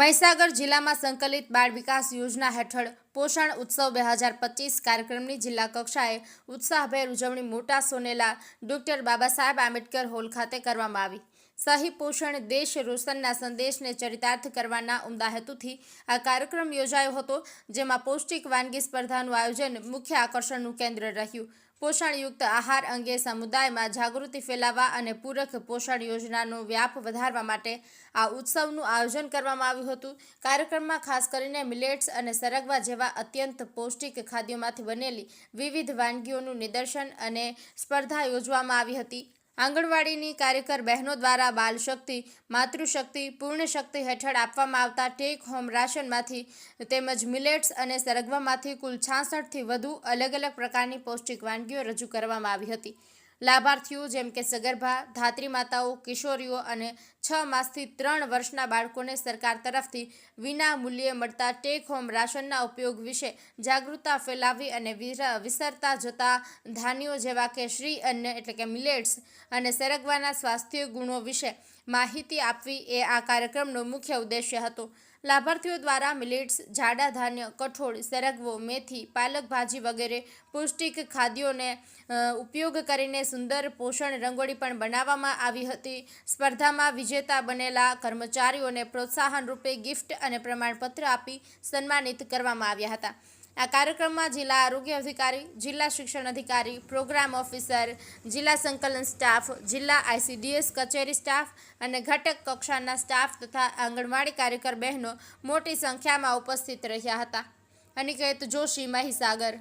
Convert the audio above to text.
મહીસાગર જિલ્લામાં સંકલિત બાળ વિકાસ યોજના હેઠળ પોષણ ઉત્સવ બે હજાર પચીસ કાર્યક્રમની જિલ્લા કક્ષાએ ઉત્સાહભેર ઉજવણી મોટા સોનેલા ડોક્ટર બાબા સાહેબ આંબેડકર હોલ ખાતે કરવામાં આવી. સહી પોષણ દેશ રોશનના સંદેશને ચરિતાર્થ કરવાના ઉમદા હેતુથી આ કાર્યક્રમ યોજાયો હતો, જેમાં પૌષ્ટિક વાનગી સ્પર્ધાનું આયોજન મુખ્ય આકર્ષણનું કેન્દ્ર રહ્યું. પોષણયુક્ત આહાર અંગે સમુદાયમાં જાગૃતિ ફેલાવવા અને પૂરક પોષણ યોજનાનો વ્યાપ વધારવા માટે આ ઉત્સવનું આયોજન કરવામાં આવ્યું હતું. કાર્યક્રમમાં ખાસ કરીને મિલેટ્સ અને સરગવા જેવા અત્યંત પૌષ્ટિક ખાદ્યોમાંથી બનેલી વિવિધ વાનગીઓનું નિદર્શન અને સ્પર્ધા યોજવામાં આવી હતી. આંગણવાડીની કાર્યકર બહેનો દ્વારા બાલ શક્તિ માતૃશક્તિ પૂર્ણ શક્તિ હેઠળ આપવામાં આવતા ટેક હોમ રાશનમાંથી તેમજ મિલેટ્સ અને સરગવામાંથી કુલ છાસઠથી વધુ અલગ અલગ પ્રકારની પૌષ્ટિક વાનગીઓ રજૂ કરવામાં આવી હતી. લાભાર્થીઓ જેમ કે સગર્ભા, ધાત્રી માતાઓ, કિશોરીઓ અને છ માસથી ત્રણ વર્ષના બાળકોને સરકાર તરફથી વિના મૂલ્યે મળતા ટેક હોમ રાશનના ઉપયોગ વિશે જાગૃતતા ફેલાવી અને વિસરતા જતા ધાન્યો જેવા કે શ્રી અન્ન એટલે કે મિલેટ્સ અને સરગવાના સ્વાસ્થ્ય ગુણો વિશે માહિતી આપવી એ આ કાર્યક્રમનો મુખ્ય ઉદ્દેશ્ય હતો. લાભાર્થીઓ દ્વારા મિલેટ્સ, જાડા ધાન્ય, કઠોળ, સરગવો, મેથી, પાલક ભાજી વગેરે પૌષ્ટિક ખાદ્યોને ઉપયોગ કરીને સુંદર પોષણ રંગોળી પણ બનાવવામાં આવી હતી. સ્પર્ધામાં વિજેતા બનેલા કર્મચારીઓને પ્રોત્સાહન રૂપે ગિફ્ટ અને પ્રમાણપત્ર આપી સન્માનિત કરવામાં આવ્યા હતા. આ કાર્યક્રમમાં જિલ્લા આરોગ્ય અધિકારી, જિલ્લા શિક્ષણ અધિકારી, પ્રોગ્રામ ઓફિસર, જિલ્લા સંકલન સ્ટાફ, જિલ્લા આઈસીડીએસ કચેરી સ્ટાફ અને ઘટક કક્ષાના સ્ટાફ તથા આંગણવાડી કાર્યકર બહેનો મોટી સંખ્યામાં ઉપસ્થિત રહ્યા હતા. અનિકેત જોશી, મહીસાગર.